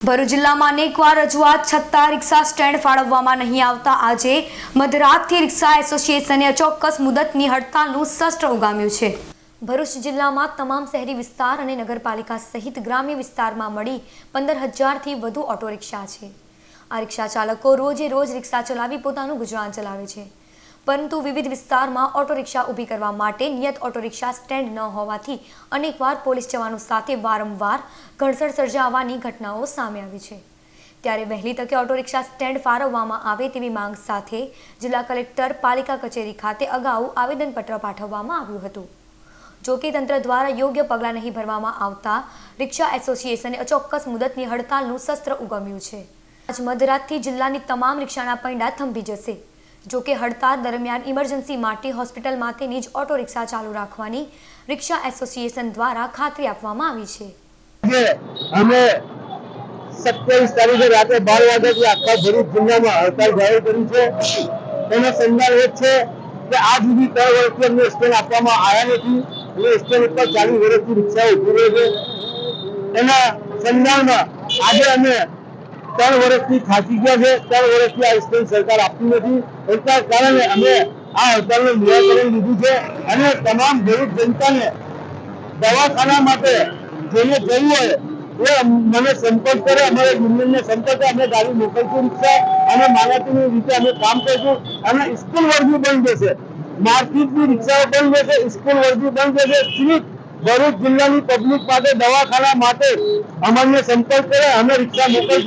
ભરૂચ જિલ્લામાં અનેકવાર રજૂઆત છતાં રિક્ષા સ્ટેન્ડ ફાળવવામાં નહીં આવતા. આજે મધરાતથી રિક્ષા એસોસિએશને અચોક્કસ મુદતની હડતાલનું શસ્ત્ર ઉગામ્યું છે. ભરૂચ જિલ્લામાં તમામ શહેરી વિસ્તાર અને નગરપાલિકા સહિત ગ્રામ્ય વિસ્તારમાં મળી પંદર હજારથી વધુ ઓટો રિક્ષા છે. આ રિક્ષા ચાલકો રોજે રોજ રિક્ષા ચલાવી પોતાનું ગુજરાન ચલાવે છે. પરંતુ વિવિધ વિસ્તારમાં ઓટો રિક્ષા ઊભી કરવા માટે નિયત ઓટો રિક્ષા સ્ટેન્ડ ન હોવાથી અનેકવાર પોલીસ જવાનો સાથે વારંવાર ઘર્ષણ સર્જાવાની ઘટનાઓ સામે આવી છે. ત્યારે વહેલી તકે ઓટો રિક્ષા સ્ટેન્ડ ફાળવવામાં આવે તેવી માંગ સાથે જિલ્લા કલેક્ટર, પાલિકા કચેરી ખાતે અગાઉ આવેદનપત્ર પાઠવવામાં આવ્યું હતું. જો કે તંત્ર દ્વારા યોગ્ય પગલાં નહીં ભરવામાં આવતા રિક્ષા એસોસિએશને અચોક્કસ મુદતની હડતાલનું શસ્ત્ર ઉગમ્યું છે. આજ મધરાતથી જિલ્લાની તમામ રિક્ષાના પૈંડા થંભી જશે. જો કે હડતાળ દરમિયાન ઇમરજન્સી માટે હોસ્પિટલ માટેની જ ઓટો રિક્ષા ચાલુ રાખવાની રિક્ષા એસોસિએશન દ્વારા ખાતરી આપવામાં આવી છે. અમે સત્યાવીસ તારીખે રાતે બાર વાગ્યાથી આખા ભરૂચ જિલ્લામાં હડતાલ જાહેર કરી છે. તેનો સંદર્ભ એ છે કે આજ સુધી ત્રણ વર્ષથી અમને સ્ટેન્ડ આપવામાં આવ્યા નથી અને સ્ટેન્ડ ઉપર ચાલીસ વર્ષથી રિક્ષા ઊભી રહી છે. એના સંદર્ભમાં આજે અમે ત્રણ વર્ષથી થાકી ગયા છે. ત્રણ વર્ષથી આ સ્ટેન્ડ સરકાર આપતી નથી. એટલા કારણે અમે આ હડતાલનું નિરાકરણ લીધું છે અને તમામ ગરીબ જનતાને દવાખાના માટે જેને જવું હોય એ મને સંપર્ક કરે, અમારે યુનિયનને સંપર્ક અમે ગાડી મોકલશું રિક્ષા અને માલાતીની રીતે અમે કામ કરીશું અને સ્કૂલ વર્ગી બંધ જશે માર્કેટની રિક્ષાઓ બંધ જશે સ્કૂલ વર્ગી બંધ જશે સિર્ફ ભરૂચ જિલ્લાની પબ્લિક માટે દવાખાના માટે અમારને સંપર્ક કરે, અમે રિક્ષા મોકલશું.